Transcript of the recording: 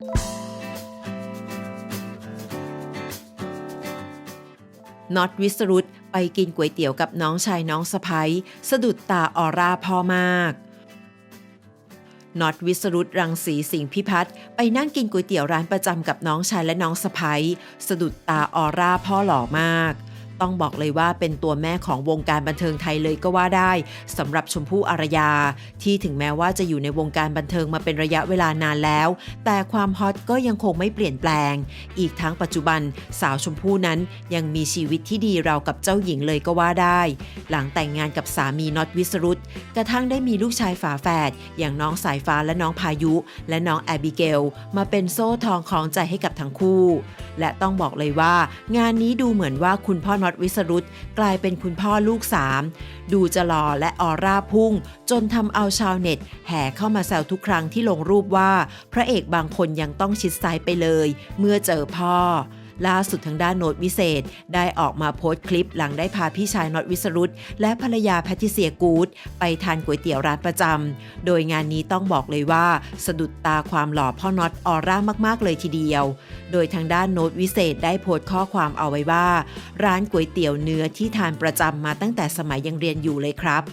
น็อตวิสรุตไปกินก๋วยเตี๋ยวกับน้องชายน้องสะพ้ยสะดุดตาออร่าพ่อมากน็อตวิสรุตรังสีสิงห์พิพัฒน์ไปนั่งกินก๋วยเตี๋ยวร้านประจำกับน้องชายและน้องสะพ้ยสะดุดตาออร่าพ่อหล่อมาก ต้องบอกเลยว่าเป็นตัวแม่ของวงการบันเทิงไทยเลยก็ว่าได้สำหรับชมพู่อารยา ที่ถึงแม้ว่าจะอยู่ในวงการบันเทิงมาเป็นระยะเวลานานแล้ว แต่ความฮอตก็ยังคงไม่เปลี่ยนแปลง อีกทั้งปัจจุบันสาวชมพู่นั้นยังมีชีวิตที่ดีราวกับเจ้าหญิงเลยก็ว่าได้ หลังแต่งงานกับสามีน็อตวิสรุตกระทั่งได้มีลูกชายฝาแฝดอย่างน้องสายฟ้าและน้องพายุ และน้องแอบิเกลมาเป็นโซ่ทองคล้องใจให้กับทั้งคู่ และต้องบอกเลยว่า งานนี้ดูเหมือนว่าคุณพ่อน็อตวิสรุตกลายเป็นคุณพ่อลูกสามดูจะหล่อและออร่าพุ่ง จนทำเอาชาวเน็ต แห่เข้ามาแซวทุกครั้งที่ลงรูปว่า พระเอกบางคนยังต้องชิดซ้ายไปเลย เมื่อเจอพ่อ ล่าสุดทางด้านโนตวิเศษ ได้ออกมาโพสต์คลิปหลังได้พาพี่ชายน็อตวิสรุตและภรรยาแพทิเซียกูดไปทานก๋วยเตี๋ยวร้านประจำ โดยงานนี้ต้องบอกเลยว่า สะดุดตาความหล่อพ่อน็อตออร่ามากๆเลยทีเดียว โดยทางด้านโน้ตวิเศษได้โพสต์ข้อความเอาไว้ว่า ร้านก๋วยเตี๋ยวเนื้อที่ทานประจำมาตั้งแต่สมัยยังเรียนอยู่เลยครับ